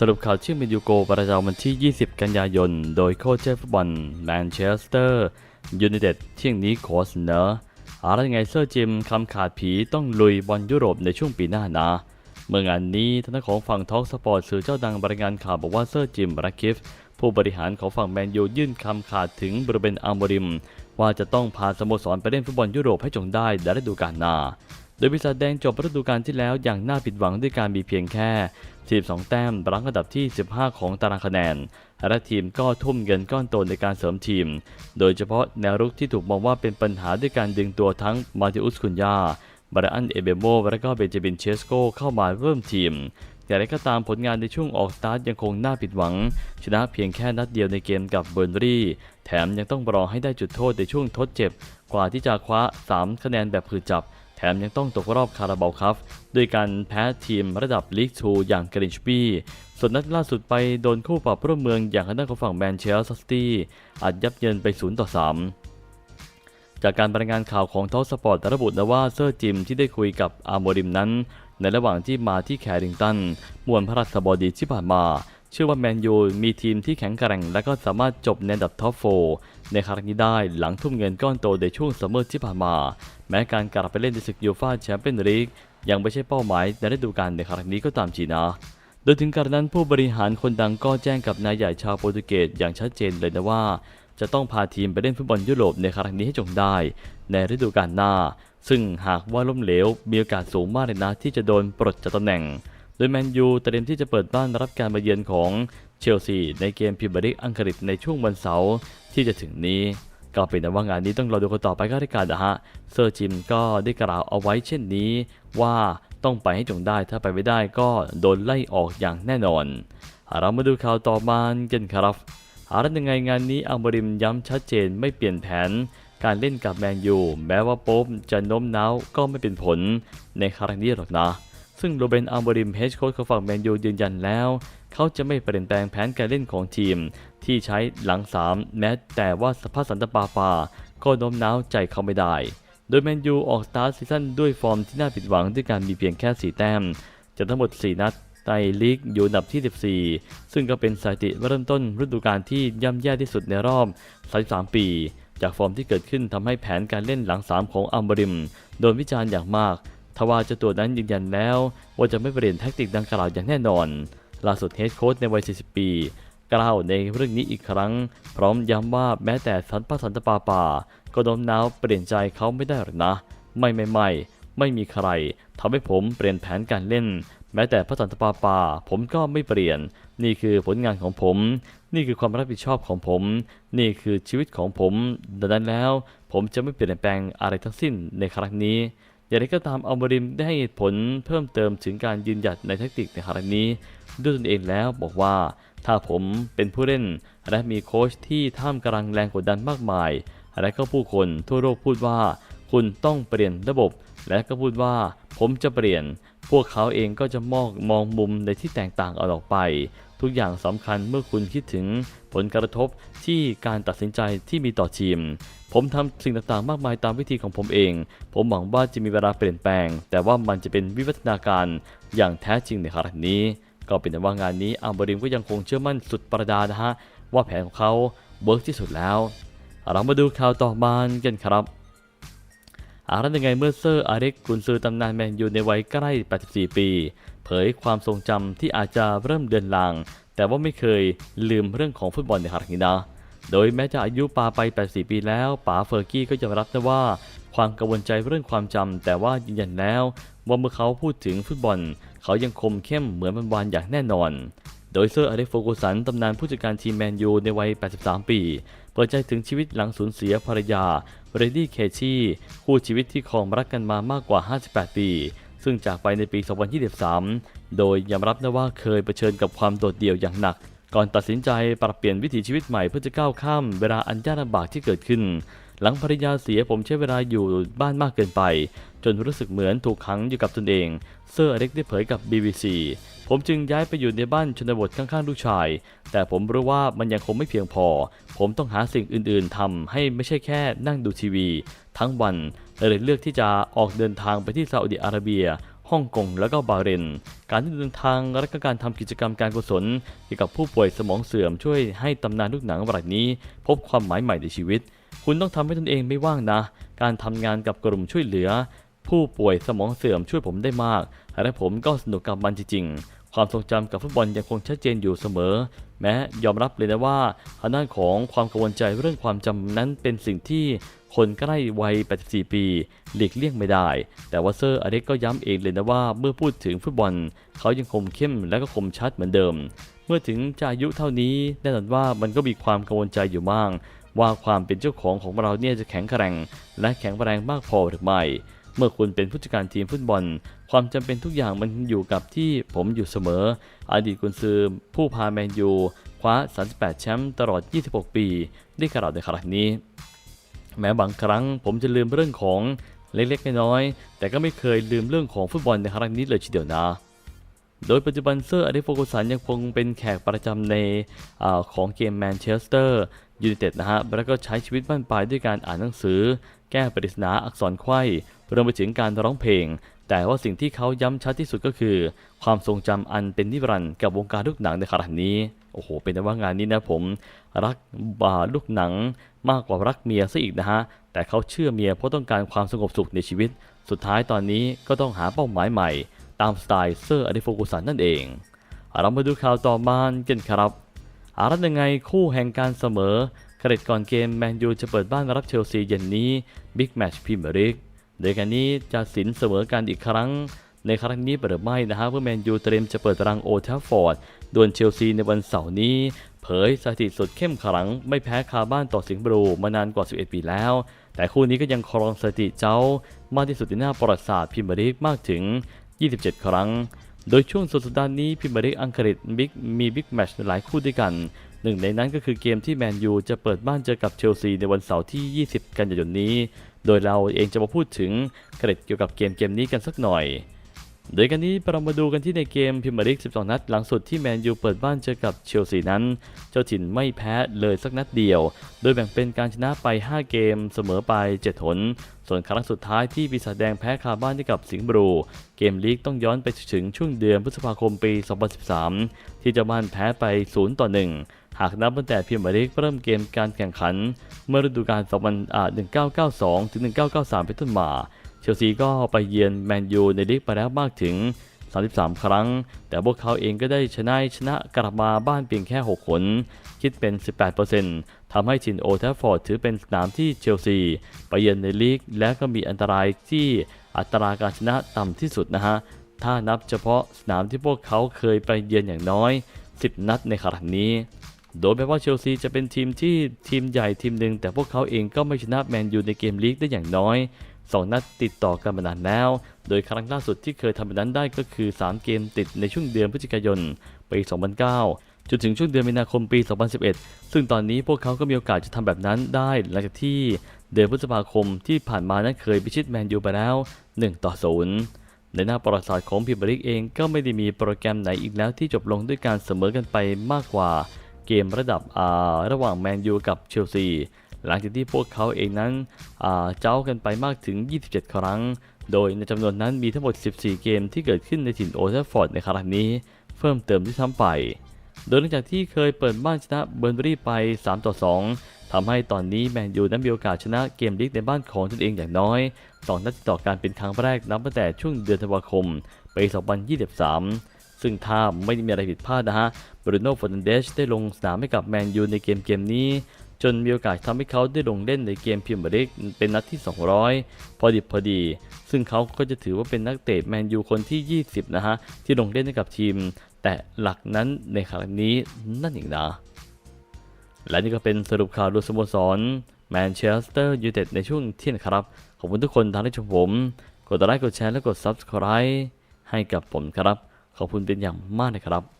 สรุปข่าวชื่อเมนยูโกประจำวันที่ 20 กันยายน โดยโค้ชเจ้ฟุตบอลแมนเชสเตอร์ยูไนเต็ดเที่ยงนี้ขอเสนออะไรไงเซอร์จิมคำขาดผีต้องลุยบอลยุโรปในช่วงปีหน้านะ เมื่องานนี้ทางด้านของฝั่งท็อกสปอร์ตสื่อเจ้าดังบรายงานข่าวบอกว่าเซอร์จิมรักคิฟผู้บริหารของฝั่งแมนยูยื่นคำขาดถึงบริเวณอัลโมริม ว่าจะต้องพาสโมสรไปเล่นฟุตบอลยุโรปให้จงได้ในฤดูกาลหน้า โดยปีศาจแดงจบฤดูกาลที่แล้วอย่างน่าผิดหวังด้วยการมีเพียงแค่ 12 แต้มรั้งอันดับที่ 15 ของตารางคะแนน และทีมก็ทุ่มเงินก้อนโตในการเสริมทีม โดยเฉพาะแนวรุกที่ถูกมองว่าเป็นปัญหาด้วยการดึงตัวทั้งมาติอุสคุนยาบราอันเอเบโมและก็เบนจามินเชสโกเข้ามาเริ่มทีมอย่างไรก็ตามผลงานในช่วงออกสตาร์ทยังคงน่าผิดหวัง ชนะเพียงแค่นัดเดียวในเกมกับเบอร์นรี่ แถมยังต้องรอให้ได้จุดโทษในช่วงทดเจ็บ กว่าที่จะคว้า 3 คะแนนแบบผืดจับ แถมยังต้องตกรอบคาราบาวคัพด้วยการแพ้ทีมระดับลีกทูอย่างกรินชบี้ส่วนนัดล่าสุดไปโดนคู่ปรับร่วมเมืองอย่างทางด้านของฝั่งแมนเชสเตอร์ซิตี้อัดยับเยินไป0ต่อ3จากการรายงานข่าวของทอสปอร์ตระบุนะว่าเซอร์จิมที่ได้คุยกับอาร์โมริมนั้น ในระหว่างที่มาที่แคริงตันมวนพระราชบดีที่ผ่านมา เชื่อว่าแมนยูมีทีมที่แข็งแกร่ง และก็สามารถจบในอันดับท็อปโฟในครั้งนี้ได้หลังทุ่มเงินก้อนโตในช่วงซัมเมอร์ที่ผ่านมา แม้การกลับไปเล่นในศึกยูฟ่าแชมเปี้ยนลีกยังไม่ใช่เป้าหมายในฤดูกาลในครั้งนี้ก็ตามจีนะ โดยถึงกระนั้นผู้บริหารคนดังก็แจ้งกับนายใหญ่ชาวโปรตุเกสอย่างชัดเจนเลยนะว่า จะต้องพาทีมไปเล่นฟุตบอลยุโรปในครั้งนี้ให้จงได้ ในฤดูกาลหน้า ซึ่งหากว่าล้มเหลวมีโอกาสสูงมากเลยนะที่จะโดนปลดจากตำแหน่ง โดยแมนยูเตรียมที่จะเปิดบ้านรับการมาเยือนของเชลซีในเกมพรีเมียร์ลีกอังกฤษในช่วงวันเสาร์ที่จะถึงนี้ก็เป็นแต่ว่างานนี้ต้องรอดูกันต่อไปก็ได้กันนะฮะเซอร์จิมก็ได้กล่าวเอาไว้เช่นนี้ว่าต้องไปให้จงได้ถ้าไปไม่ได้ก็โดนไล่ออกอย่างแน่นอน เรามาดูข่าวต่อมากันครับหาได้ยังไงงานนี้อัลบริมย้ำชัดเจนไม่เปลี่ยนแผน การเล่นกับแมนยูแม้ว่าโป๊บจะโน้มน้าวก็ไม่เป็นผลในครั้งนี้หรอกนะ ซึ่งโรเบนอัลบริมเฮดโค้ชของฝั่งแมนยูยืนยันแล้ว เขาจะไม่เปลี่ยนแปลงแผนการเล่นของทีม ที่ใช้หลัง 3 แม้แต่ว่าสภาพสันตปาปา ก็โน้มน้าวใจเขาไม่ได้ โดยแมนยูออกสตาร์ทซีซั่นด้วยฟอร์มที่น่าผิดหวังด้วยการมีเพียงแค่ 4 แต้มจากทั้งหมด 4 นัดในลีกอยู่อันดับที่ 14 ซึ่งก็เป็นสถิติเริ่มต้นฤดูกาลที่ย่ำแย่ที่สุดในรอบ 33 ปี จากฟอร์มที่เกิดขึ้นทำให้แผนการเล่นหลัง 3 ของอัมบริม โดนวิจารณ์อย่างมาก ทว่าเจ้าตัวนั้นยืนยันแล้ว ว่าจะไม่เปลี่ยนแทคติกดังกล่าวอย่างแน่นอน ล่าสุดเฮดโค้ชในวัย 40 ปีกล่าวในเรื่องนี้อีกครั้ง พร้อมย้ำว่าแม้แต่สันพสันตปาปาก็โน้มน้าวเปลี่ยนใจเขาไม่ได้หรอกนะ ไม่ไม่ไม่ไม่มีใครทำให้ผมเปลี่ยนแผนการเล่น แม้แต่พระสันตปาปา ผมก็ไม่เปลี่ยน นี่คือผลงานของผม นี่คือความรับผิดชอบของผม นี่คือชีวิตของผม ดังนั้นแล้ว ผมจะไม่เปลี่ยนแปลงอะไรทั้งสิ้นในครั้งนี้ อย่างไรก็ตามอัลบริมได้ให้เหตุผลเพิ่มเติมถึงการยืนหยัดในแทคติกในครั้งนี้ ด้วยตนเองแล้วบอกว่า ถ้าผมเป็นผู้เล่น และมีโค้ชที่ท่ามกลางแรงกดดันมากมาย และก็ผู้คนทั่วโลกพูดว่า คุณต้องเปลี่ยนระบบ และก็พูดว่าผมจะเปลี่ยน พวกเขาเองก็จะมองมองมุมในที่แตกต่างออกไป ทุกอย่างสำคัญเมื่อคุณคิดถึงผลกระทบที่การตัดสินใจที่มีต่อทีม ผมทำสิ่งต่างๆ มากมายตามวิธีของผมเอง ผมหวังว่าจะมีเวลาเปลี่ยนแปลง แต่ว่ามันจะเป็นวิวัฒนาการอย่างแท้จริงในครั้งนี้ ก็เป็นแต่ว่างานนี้อัลบริมก็ยังคงเชื่อมั่นสุดประดานะฮะว่าแผนของเขาเวิร์กที่สุดแล้ว เรามาดูข่าวต่อมากันครับอารันยังไงเมื่อเซอร์อาเร็กกุนซือตำนานแมนยูในวัยใกล้ 84 ปี เผยความทรงจำที่อาจจะเริ่มเดือนลาง แต่ว่าไม่เคยลืมเรื่องของฟุตบอลในครั้งนี้นะโดยแม้จะอายุปาไป 84 ปีแล้วป๋าเฟอร์กี้ก็ยอมรับนะว่า ความกังวลใจเรื่องความจำแต่ว่ายืนยันแล้ว ว่าเมื่อเขาพูดถึงฟุตบอล เขายังคมเข้มเหมือนวันวานอย่างแน่นอน โดยเซอร์อเล็กโฟกุสันตำนานผู้จัดการทีมแมนยูในวัย 83 ปี เปิดใจถึงชีวิตหลังสูญเสียภรรยาเรดดี้เคชี่คู่ชีวิตที่ครองรักกันมามากกว่า 58 ปี ซึ่งจากไปในปี 2023 โดยยอมรับนะว่าเคยเผชิญกับความโดดเดี่ยวอย่างหนัก ก่อนตัดสินใจปรับเปลี่ยนวิถีชีวิตใหม่เพื่อจะก้าวข้ามเวลาอันยากลำบากที่เกิดขึ้น หลังภรรยาเสียผมใช้เวลาอยู่บ้านมากเกินไป จนรู้สึกเหมือนถูกขังอยู่กับตนเอง เซอร์อเล็กได้เผยกับ BBC ผมจึงย้ายไปอยู่ในบ้านชนบทข้างๆลูกชาย แต่ผมรู้ว่ามันยังคงไม่เพียงพอ ผมต้องหาสิ่งอื่นๆทำให้ไม่ใช่แค่นั่งดูทีวี ทั้งวัน เลยเลือกที่จะออกเดินทางไปที่ซาอุดิอาระเบียฮ่องกงแล้วก็บาเรน การที่เดินทางและก็การทำกิจกรรมการกุศลเกี่ยวกับผู้ป่วยสมองเสื่อมช่วยให้ตำนานลูกหนังแบบนี้ พบความหมายใหม่ในชีวิต คุณต้องทำให้ตนเองไม่ว่างนะ การทำงานกับกลุ่มช่วยเหลือ ผู้ป่วยสมองเสื่อมช่วยผมได้มาก และผมก็สนุกกับมันจริงๆ ความทรงจำกับฟุตบอลยังคงชัดเจนอยู่เสมอ แม้ยอมรับเลยนะว่าทางด้านของความกังวลใจเรื่องความจำนั้นเป็นสิ่งที่ คนใกล้วัย 84 ปี หลีกเลี่ยงไม่ได้ แต่ว่าเซอร์อเล็กก็ย้ำเองเลยนะว่าเมื่อพูดถึงฟุตบอล เขายังคมเข้มและก็คมชัดเหมือนเดิม เมื่อถึงจะอายุเท่านี้แน่นอนว่ามันก็มีความกังวลใจอยู่บ้างว่าความเป็นเจ้าของของเราเนี่ยจะแข็งแกร่ง และแข็งแรงมากพอหรือไม่เมื่อคุณเป็นผู้จัดการทีมฟุตบอล ความจำเป็นทุกอย่างมันอยู่กับที่ผมอยู่เสมอ อดีตกุนซือผู้พาแมนยู คว้า 38 แชมป์ตลอด 26 ปี ได้กล่าวในครั้งนี้ แม้บางครั้งผมจะลืมเรื่องของเล็กๆน้อยๆแต่ก็ไม่เคยลืมเรื่องของฟุตบอลในครั้งนี้เลยทีเดียวนะ โดยปัจจุบันเซอร์อดฟโฟกุสันยังคงเป็นแขกประจำในอของเกมแมนเชสเตอร์ยูไนเต็ดนะฮะ แล้วก็ใช้ชีวิตบ้านปลายด้วยการอ่านหนังสือ แก้ปริศนาอักษรไขว้รวมไปถึงการร้องเพลง แต่ว่าสิ่งที่เขาย้ำชัดที่สุดก็คือ ความทรงจำอันเป็นนิรันดร์กับวงการลูกหนังในขณะนี้ โอ้โห เป็นแต่ว่างานนี้นะผม รักบาลูกหนังมากกว่ารักเมียซะอีกนะฮะ แต่เขาเชื่อเมียเพราะต้องการความสงบสุขในชีวิต สุดท้ายตอนนี้ก็ต้องหาเป้าหมายใหม่ ตามสไตล์เซอร์อดิโฟกุสันนั่นเอง เรามาดูข่าวต่อมากันครับอารัตยังไงคู่แห่งการเสมอขณะก่อนเกมแมนยูจะเปิดบ้านรับเชลซีเย็นนี้บิ๊กแมตช์พรีเมียร์ลีกโดยการนี้จะสินเสมอกันอีกครั้งในครั้งนี้เปิดไม่นะฮะเพื่อแมนยูเตรียมจะเปิดรางโอทัฟฟอร์ดดวลเชลซีในวันเสาร์นี้ เผยสถิติสุดเข้มขลังไม่แพ้คาบ้านต่อสิงห์บลูมานานกว่า 11 ปีแล้ว แต่คู่นี้ก็ยังครองสถิติเจ้ามากที่สุดในหน้าประวัติศาสตร์พรีเมียร์ลีกมากถึง 27 ครั้ง โดยช่วงสุดสัปดาห์นี้พรีเมียร์ลีกอังกฤษบิ๊กมีบิ๊กแมชหลายคู่ด้วยกัน หนึ่งในนั้นก็คือเกมที่แมนยูจะเปิดบ้านเจอกับเชลซีในวันเสาร์ที่ 20 กันยายนนี้ โดยเราเองจะมาพูดถึงเกร็ดเกี่ยวกับเกมเกมนี้กันสักหน่อย โดยกันนี้เรามาดูกันที่ในเกมพรีเมียร์ลีก12 นัด หลังสุดที่แมนยูเปิดบ้านเจอกับเชลซีนั้น เจ้าถิ่นไม่แพ้เลยสักนัดเดียว โดยแบ่งเป็นการชนะไป 5 เกมเสมอไป 7 หน ส่วนครั้งสุดท้ายที่ปีศาจแดงแพ้คาบ้านให้กับสิงห์บลูเกมลีกต้องย้อนไปถึงช่วงเดือนพฤษภาคมปี 2013 ที่เจ้าบ้านแพ้ไป 0 ต่อ 1หากนับตั้งแต่พรีเมียร์ลีกเริ่มเกมการแข่งขัน เมื่อฤดูกาล 1992 ถึง 1993 เป็นต้นมา เชลซีก็ไปเยือนแมนยูในลีกไปแล้วมากถึง 33 ครั้ง แต่พวกเขาเองก็ได้ชนะชนะกลับมาบ้านเพียงแค่6หนคิดเป็น 18%ทำให้ชินโอแทัฟฟอร์ดถือเป็นสนามที่เชลซี ไปเยือนในลีกและก็มีอันตรายที่อัตราการชนะต่ำที่สุดนะฮะ ถ้านับเฉพาะสนามที่พวกเขาเคยไปเยือนอย่างน้อย 10 นัดในครั้งนี้โดยแม้ว่าเชลซีจะเป็นทีมที่ทีมใหญ่ทีมหนึ่งแต่พวกเขาเองก็ไม่ชนะแมนยูในเกมลีกได้อย่างน้อย 2 นัดติดต่อกันมานานแล้ว โดยครั้งล่าสุดที่เคยทำแบบนั้นได้ก็คือ 3 เกมติดในช่วงเดือนพฤศจิกายนปี 2009 จนถึงช่วงเดือนมีนาคมปี 2011 ซึ่งตอนนี้พวกเขาก็มีโอกาสจะทำแบบนั้นได้หลังจากที่เดือนพฤษภาคมที่ผ่านมานั้นเคยพิชิตแมนยูไปแล้ว 1 ต่อ 0 ในหน้าประวัติศาสตร์ของพรีเมียร์ลีกเองก็ไม่ได้มีโปรแกรมไหนอีกแล้วที่จบลงด้วยการเสมอกันไปมากกว่าเกมระดับอาระหว่างแมนยูกับเชลซี หลังจากที่พวกเขาเองนั้นเจ้ากันไปมากถึง 27 ครั้ง โดยในจำนวนนั้นมีทั้งหมด 14 เกมที่เกิดขึ้นในถิ่นโอลด์แทัฟอร์ดในครั้งนี้เพิ่มเติมที่ซ้ำไป โดยหลังจากที่เคยเปิดบ้านชนะเบอร์นบรีไป 3 ต่อ 2ทำให้ตอนนี้แมนยูนั้นมีโอกาสชนะเกมลีกในบ้านของตนเองอย่างน้อย2นัดติดต่อกันเป็นครั้งแรกนับตั้งแต่ช่วงเดือนธันวาคมปี2023ซึ่งถ้าไม่ได้มีอะไรผิดพลาดนะฮะบรูโน่ฟอร์นันเดชได้ลงสนามให้กับแมนยูในเกมเกมนี้ จนมีโอกาสทำให้เขาได้ลงเล่นในเกมพรีเมียร์ลีกเป็นนัดที่ 200 พอดิบพอดี ซึ่งเขาก็จะถือว่าเป็นนักเตะแมนยูคนที่ 20 นะฮะ ที่ลงเล่นให้กับทีม แต่หลักนั้นในครั้งนี้นั่นเองนะ และนี่ก็เป็นสรุปข่าวดูสโมสรแมนเชสเตอร์ยูไนเต็ดในช่วงเที่ยงครับ ขอบคุณทุกคนทางที่ชมผม กดไลค์กดแชร์และกด Subscribe ให้กับผมครับ ขอบคุณเป็นอย่างมากนะครับ